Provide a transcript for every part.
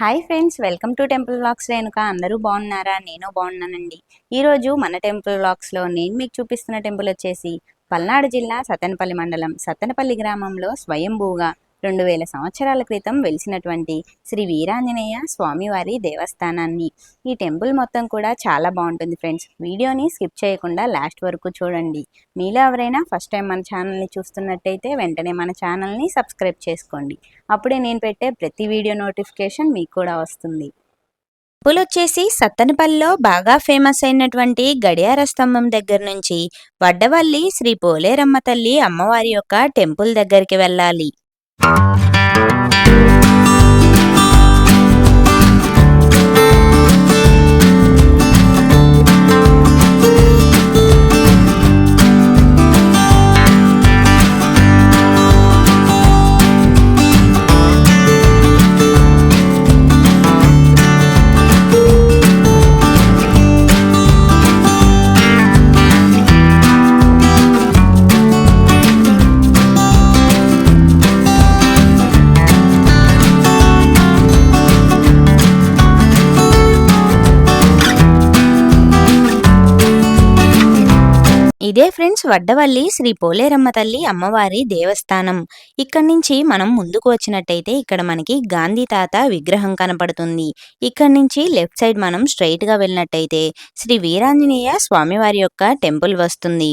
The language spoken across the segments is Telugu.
Hi friends welcome to temple vlogs. Renuka అందరూ బాగున్నారా? నేను బాగున్నానండి. ఈరోజు మన టెంపుల్ వ్లాగ్స్లో నేను మీకు చూపిస్తున్న టెంపుల్ వచ్చేసి పల్నాడు జిల్లా సత్తెనపల్లి మండలం. సత్తెనపల్లి గ్రామంలో స్వయంభూగా రెండు వేల సంవత్సరాల క్రితం వెలిసినటువంటి శ్రీ వీరాంజనేయ స్వామివారి దేవస్థానాన్ని. ఈ టెంపుల్ మొత్తం కూడా చాలా బాగుంటుంది ఫ్రెండ్స్. వీడియోని స్కిప్ చేయకుండా లాస్ట్ వరకు చూడండి. మీలో ఎవరైనా ఫస్ట్ టైం మన ఛానల్ని చూస్తున్నట్టయితే వెంటనే మన ఛానల్ని సబ్స్క్రైబ్ చేసుకోండి. అప్పుడే నేను పెట్టే ప్రతి వీడియో నోటిఫికేషన్ మీకు కూడా వస్తుంది. టెంపుల్ వచ్చేసి సత్తనపల్లిలో బాగా ఫేమస్ అయినటువంటి గడియార స్తంభం దగ్గర నుంచి వడ్డవల్లి శ్రీ పోలేరమ్మ తల్లి అమ్మవారి యొక్క టెంపుల్ దగ్గరికి వెళ్ళాలి. Thank you. ఇదే ఫ్రెండ్స్ వడ్డవల్లి శ్రీ పోలేరమ్మ తల్లి అమ్మవారి దేవస్థానం. ఇక్కడ నుంచి మనం ముందుకు వచ్చినట్టయితే ఇక్కడ మనకి గాంధీ తాత విగ్రహం కనపడుతుంది. ఇక్కడ నుంచి లెఫ్ట్ సైడ్ మనం స్ట్రైట్గా వెళ్ళినట్టయితే శ్రీ వీరాంజనేయ స్వామివారి యొక్క టెంపుల్ వస్తుంది.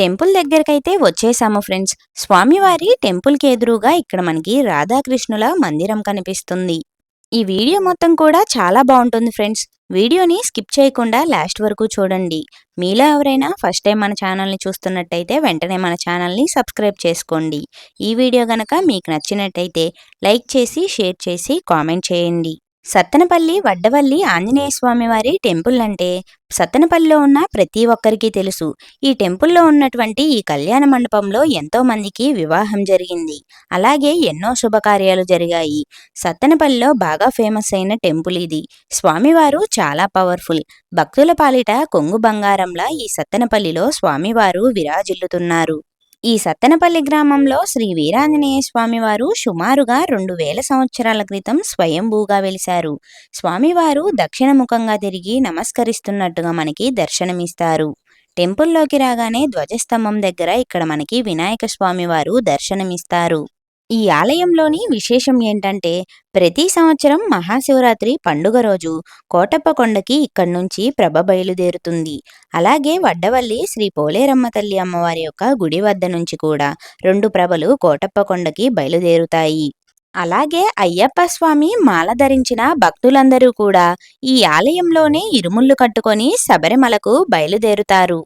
టెంపుల్ దగ్గరకైతే వచ్చేసాము ఫ్రెండ్స్. స్వామివారి టెంపుల్కి ఎదురుగా ఇక్కడ మనకి రాధాకృష్ణుల మందిరం కనిపిస్తుంది. ఈ వీడియో మొత్తం కూడా చాలా బాగుంటుంది ఫ్రెండ్స్. వీడియోని స్కిప్ చేయకుండా లాస్ట్ వరకు చూడండి. మీలో ఎవరైనా ఫస్ట్ టైం మన ఛానల్ని చూస్తున్నట్టయితే వెంటనే మన ఛానల్ని సబ్స్క్రైబ్ చేసుకోండి. ఈ వీడియో గనక మీకు నచ్చినట్టయితే లైక్ చేసి షేర్ చేసి కామెంట్ చేయండి. సత్తెనపల్లి వడ్డవల్లి ఆంజనేయ స్వామి వారి టెంపుల్ అంటే సత్తెనపల్లిలో ఉన్న ప్రతి ఒక్కరికి తెలుసు. ఈ టెంపుల్లో ఉన్నటువంటి ఈ కళ్యాణ మండపంలో ఎంతో మందికి వివాహం జరిగింది. అలాగే ఎన్నో శుభకార్యాలు జరిగాయి. సత్తెనపల్లిలో బాగా ఫేమస్ అయిన టెంపుల్ ఇది. స్వామివారు చాలా పవర్ఫుల్. భక్తుల పాలిట కొంగు బంగారంలా ఈ సత్తెనపల్లిలో స్వామివారు విరాజిల్లుతున్నారు. ఈ సత్తెనపల్లి గ్రామంలో శ్రీ వీరాంజనేయ స్వామివారు సుమారుగా రెండు వేల సంవత్సరాల క్రితం స్వయంభూగా వెలిశారు. స్వామివారు దక్షిణముఖంగా తిరిగి నమస్కరిస్తున్నట్టుగా మనకి దర్శనమిస్తారు. టెంపుల్లోకి రాగానే ధ్వజస్తంభం దగ్గర ఇక్కడ మనకి వినాయక స్వామివారు దర్శనమిస్తారు. ఈ ఆలయంలోని విశేషం ఏంటంటే ప్రతి సంవత్సరం మహాశివరాత్రి పండుగ రోజు కోటప్ప కొండకి ఇక్కడి నుంచి ప్రభ బయలుదేరుతుంది. అలాగే వడ్డవల్లి శ్రీ పోలేరమ్మ తల్లి అమ్మవారి యొక్క గుడి వద్ద నుంచి కూడా రెండు ప్రభలు కోటప్ప కొండకి బయలుదేరుతాయి. అలాగే అయ్యప్ప స్వామి మాల ధరించిన భక్తులందరూ కూడా ఈ ఆలయంలోనే ఇరుముళ్ళు కట్టుకొని శబరిమలకు బయలుదేరుతారు.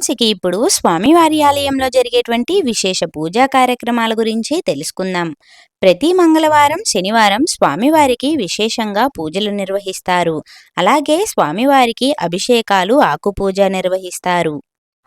ఓకే ఇప్పుడు స్వామివారి ఆలయంలో జరిగేటువంటి విశేష పూజా కార్యక్రమాల గురించి తెలుసుకుందాం. ప్రతి మంగళవారం శనివారం స్వామివారికి విశేషంగా పూజలు నిర్వహిస్తారు. అలాగే స్వామివారికి అభిషేకాలు ఆకుపూజ నిర్వహిస్తారు.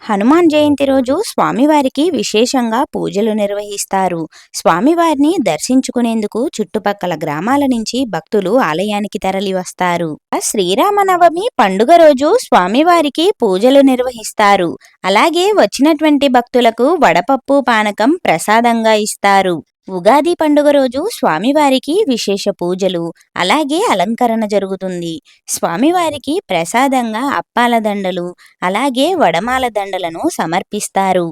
హనుమాన్ జయంతి రోజు స్వామివారికి విశేషంగా పూజలు నిర్వహిస్తారు. స్వామివారిని దర్శించుకునేందుకు చుట్టుపక్కల గ్రామాల నుంచి భక్తులు ఆలయానికి తరలి వస్తారు శ్రీరామనవమి పండుగ రోజు స్వామివారికి పూజలు నిర్వహిస్తారు. అలాగే వచ్చినటువంటి భక్తులకు వడపప్పు పానకం ప్రసాదంగా ఇస్తారు. ఉగాది పండుగ రోజు స్వామివారికి విశేష పూజలు అలాగే అలంకరణ జరుగుతుంది. స్వామివారికి ప్రసాదంగా అప్పాల దండలు అలాగే వడమాల దండలను సమర్పిస్తారు.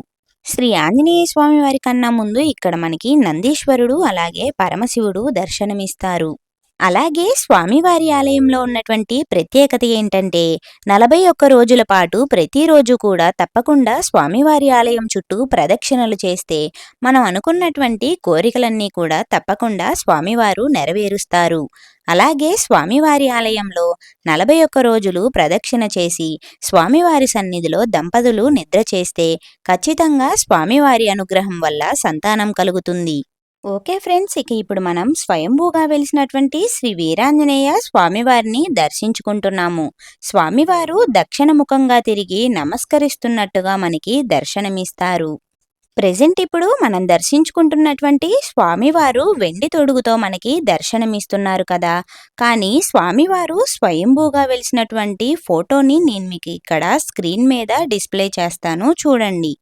శ్రీ ఆంజనేయ స్వామి వారి కన్నా ముందు ఇక్కడ మనకి నందీశ్వరుడు అలాగే పరమశివుడు దర్శనమిస్తారు. అలాగే స్వామివారి ఆలయంలో ఉన్నటువంటి ప్రత్యేకత ఏంటంటే నలభై ఒక్క రోజుల పాటు ప్రతిరోజు కూడా తప్పకుండా స్వామివారి ఆలయం చుట్టూ ప్రదక్షిణలు చేస్తే మనం అనుకున్నటువంటి కోరికలన్నీ కూడా తప్పకుండా స్వామివారు నెరవేరుస్తారు. అలాగే స్వామివారి ఆలయంలో నలభై ఒక్క రోజులు ప్రదక్షిణ చేసి స్వామివారి సన్నిధిలో దంపతులు నిద్ర చేస్తే ఖచ్చితంగా స్వామివారి అనుగ్రహం వల్ల సంతానం కలుగుతుంది. ఓకే ఫ్రెండ్స్ ఇక ఇప్పుడు మనం స్వయంభూగా వెలిసినటువంటి శ్రీ వీరాంజనేయ స్వామివారిని దర్శించుకుంటున్నాము. స్వామివారు దక్షిణ ముఖంగా తిరిగి నమస్కరిస్తున్నట్టుగా మనకి దర్శనమిస్తారు. ప్రెజెంట్ ఇప్పుడు మనం దర్శించుకుంటున్నటువంటి స్వామివారు వెండి తొడుగుతో మనకి దర్శనమిస్తున్నారు కదా. కానీ స్వామివారు స్వయంభూగా వెలిసినటువంటి ఫోటోని నేను మీకు ఇక్కడ స్క్రీన్ మీద డిస్ప్లే చేస్తాను. చూడండి.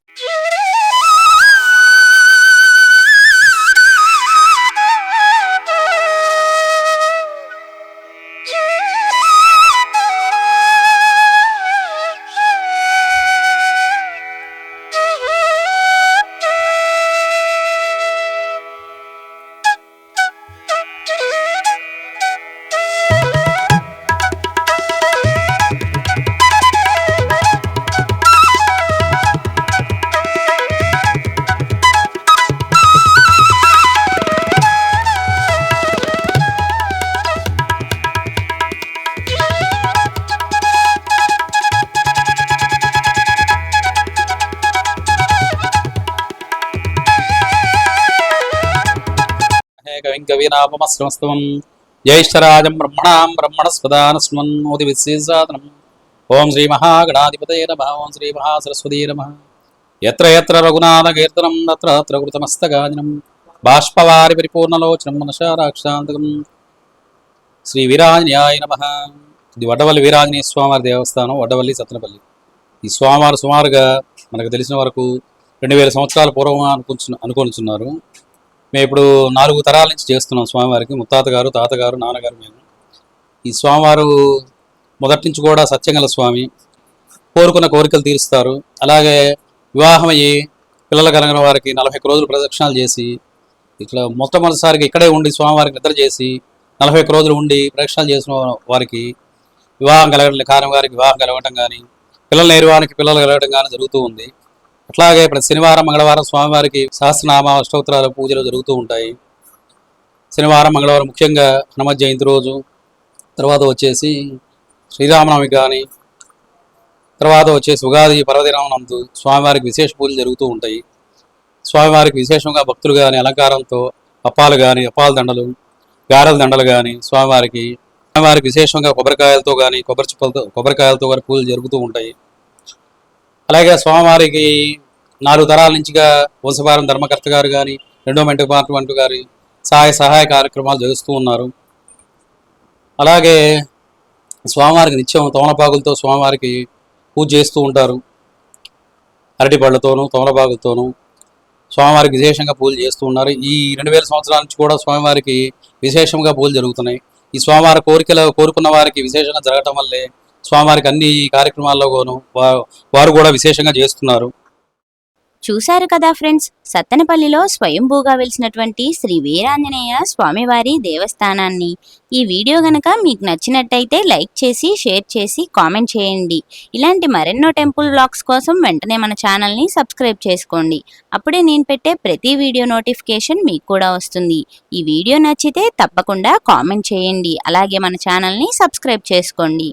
కవీనాపమశ్రమస్తవం జ్యేష్ఠరాజం బ్రహ్మణాం బ్రహ్మణస్పదానస్మన్నోతి విశేషాదనం ఓం శ్రీ మహాగణాధిపతయ నమ. ఓం శ్రీ మహాసరస్వతీ నమ. ఎత్ర ఎత్ర రఘునాథకీర్తనం తత్ర అత్ర కృతమస్తగాజనం. బాష్పవారి పరిపూర్ణలోచనం మనశారాక్షాంతకం. శ్రీ వీరాంజనేయాయ నమ. ఇది వడ్డవల్లి వీరాంజనేయ స్వామివారి దేవస్థానం వడ్డవల్లి సత్తనపల్లి ఈ స్వామివారు సుమారుగా మనకు తెలిసిన వరకు రెండు వేల సంవత్సరాల పూర్వం అనుకుంటు అనుకొనిచున్నారు. మేము ఇప్పుడు నాలుగు తరాల నుంచి చేస్తున్నాం స్వామివారికి. ముత్తాత గారు తాతగారు నాన్నగారు మేము. ఈ స్వామివారు మొదటి నుంచి కూడా సత్యంగల స్వామి. కోరుకున్న కోరికలు తీరుస్తారు. అలాగే వివాహం అయ్యి పిల్లలు కలిగిన వారికి నలభై ఒక్క రోజులు ప్రదక్షిణాలు చేసి ఇట్లా మొట్టమొదటిసారిగా ఇక్కడే ఉండి స్వామివారికి నిద్ర చేసి నలభై ఒక్క రోజులు ఉండి ప్రదక్షిణాలు చేసిన వారికి వివాహం కలగడం కారణం వారికి వివాహం కలగటం కానీ పిల్లలు నేరువానికి పిల్లలు కలగడం కానీ జరుగుతూ ఉంది. అట్లాగే ప్రతి శనివారం మంగళవారం స్వామివారికి సహస్రనామ అష్టోత్తరాల పూజలు జరుగుతూ ఉంటాయి. శనివారం మంగళవారం ముఖ్యంగా హనుమ జయంతి రోజు తర్వాత వచ్చేసి శ్రీరామనవమి కానీ తర్వాత వచ్చేసి ఉగాది పర్వదినామనందు స్వామివారికి విశేష పూజలు జరుగుతూ ఉంటాయి. స్వామివారికి విశేషంగా భక్తులు కానీ అలంకారంతో అప్పాలు కానీ అప్పాల దండలు గారెల దండలు కానీ స్వామివారికి స్వామివారికి విశేషంగా కొబ్బరికాయలతో కానీ కొబ్బరి చిప్పలతో కొబ్బరికాయలతో కానీ పూజలు జరుగుతూ ఉంటాయి. అలాగే స్వామివారికి నాలుగు తరాల నుంచిగా వంశపారం ధర్మకర్త గారు కానీ రెండో మెంట పార్ట్మెంట్ గారి సహాయ సహాయ కార్యక్రమాలు చేస్తూ ఉన్నారు. అలాగే స్వామివారికి నిత్యం తోమలపాకులతో స్వామివారికి పూజ చేస్తూ ఉంటారు. అరటిపళ్ళతోనూ తోమలపాకులతోనూ స్వామివారికి విశేషంగా పూజలు చేస్తూ ఉన్నారు. ఈ రెండు వేల సంవత్సరాల నుంచి కూడా స్వామివారికి విశేషంగా పూజలు జరుగుతున్నాయి. ఈ స్వామివారి కోరికలు కోరుకున్న వారికి విశేషంగా జరగటం వల్లే స్వామివారికి అన్ని కార్యక్రమాల్లో వారు కూడా విశేషంగా చేస్తున్నారు. చూశారు కదా ఫ్రెండ్స్ సత్తెనపల్లిలో స్వయంభూగా వెలిసినటువంటి శ్రీ వీరాంజనేయ స్వామివారి దేవస్థానాన్ని. ఈ వీడియో గనక మీకు నచ్చినట్టయితే లైక్ చేసి షేర్ చేసి కామెంట్ చేయండి. ఇలాంటి మరెన్నో టెంపుల్ బ్లాగ్స్ కోసం వెంటనే మన ఛానల్ని సబ్స్క్రైబ్ చేసుకోండి. అప్పుడే నేను పెట్టే ప్రతి వీడియో నోటిఫికేషన్ మీకు కూడా వస్తుంది. ఈ వీడియో నచ్చితే తప్పకుండా కామెంట్ చేయండి. అలాగే మన ఛానల్ని సబ్స్క్రైబ్ చేసుకోండి.